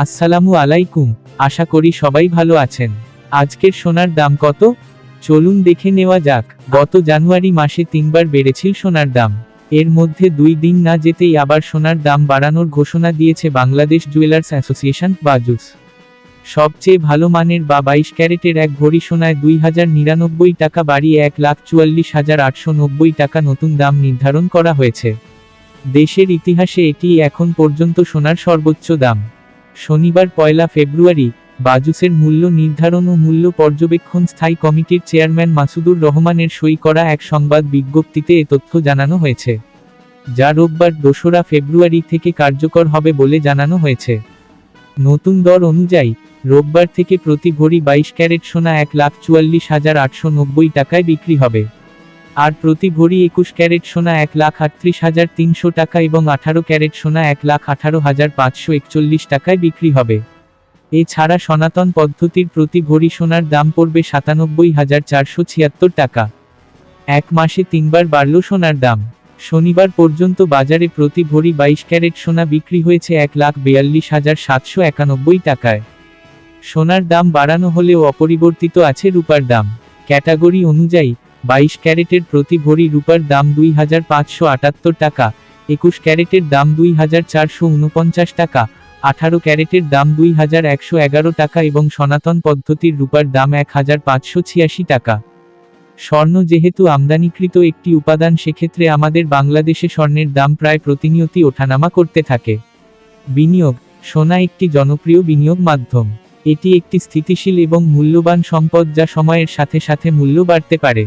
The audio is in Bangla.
আসসালামু আলাইকুম, আশা করি সবাই ভালো আছেন। আজকের সোনার দাম কত? চলুন দেখে নেওয়া যাক, গত জানুয়ারি মাসে তিনবার বেড়েছিল সোনার দাম। এর মধ্যে দুই দিন না যেতেই আবার সোনার দাম বাড়ানোর ঘোষণা দিয়েছে বাংলাদেশ জুয়েলার্স অ্যাসোসিয়েশন, বাজুস। সবচেয়ে ভালো মানের বা বাইশ ক্যারেটের এক ভরি সোনায় দুই হাজার নিরানব্বই টাকা বাড়িয়ে এক লাখ চুয়াল্লিশ হাজার আটশো নব্বই টাকা নতুন দাম নির্ধারণ করা হয়েছে। দেশের ইতিহাসে এটি এখন পর্যন্ত সোনার সর্বোচ্চ দাম। শনিবার পয়লা ফেব্রুয়ারি, বাজুসের মূল্য নির্ধারণ ও মূল্য পর্যবেক্ষণ স্থায়ী কমিটির চেয়ারম্যান মাসুদুর রহমানের সই করা এক সংবাদ বিজ্ঞপ্তিতে এ তথ্য জানানো হয়েছে। যা রোববার দোসরা ফেব্রুয়ারি থেকে কার্যকর হবে বলে জানানো হয়েছে। নতুন দর অনুযায়ী, রোববার থেকে প্রতি ভরি বাইশ ক্যারেট সোনা এক লাখ চুয়াল্লিশ হাজার আটশো নব্বই টাকায় বিক্রি হবে। আর প্রতি ভরি একুশ ক্যারেট সোনা এক লাখ আটত্রিশ হাজার তিনশো টাকা এবং আঠারো ক্যারেট সোনা এক লাখ আঠারো হাজার পাঁচশো একচল্লিশ টাকায় বিক্রি হবে। এছাড়া সনাতন পদ্ধতির প্রতি ভরি সোনার দাম পড়বে সাতানব্বই হাজার চারশো ছিয়াত্তর টাকা। এক মাসে তিনবার বাড়ল সোনার দাম। শনিবার পর্যন্ত বাজারে প্রতি ভরি বাইশ ক্যারেট সোনা বিক্রি হয়েছে এক লাখ বিয়াল্লিশ হাজার সাতশো একানব্বই টাকায়। সোনার দাম বাড়ানো হলেও অপরিবর্তিত আছে রূপার দাম। ক্যাটাগরি অনুযায়ী বাইশ ক্যারেটের প্রতি ভরি রূপার দাম দুই হাজার পাঁচশো আটাত্তর টাকা, একুশ ক্যারেটের দাম দুই হাজার চারশো উনপঞ্চাশ টাকা, আঠারো ক্যারেটের দাম দুই হাজার একশো এগারো টাকা এবং সনাতন পদ্ধতির রূপার দাম এক হাজার পাঁচশো ছিয়াশি টাকা। স্বর্ণ যেহেতু আমদানিকৃত একটি উপাদান, সেক্ষেত্রে আমাদের বাংলাদেশে স্বর্ণের দাম প্রায় প্রতিনিয়তই ওঠানামা করতে থাকে। বিনিয়োগ, সোনা একটি জনপ্রিয় বিনিয়োগ মাধ্যম। এটি একটি স্থিতিশীল এবং মূল্যবান সম্পদ যা সময়ের সাথে সাথে মূল্য বাড়তে পারে।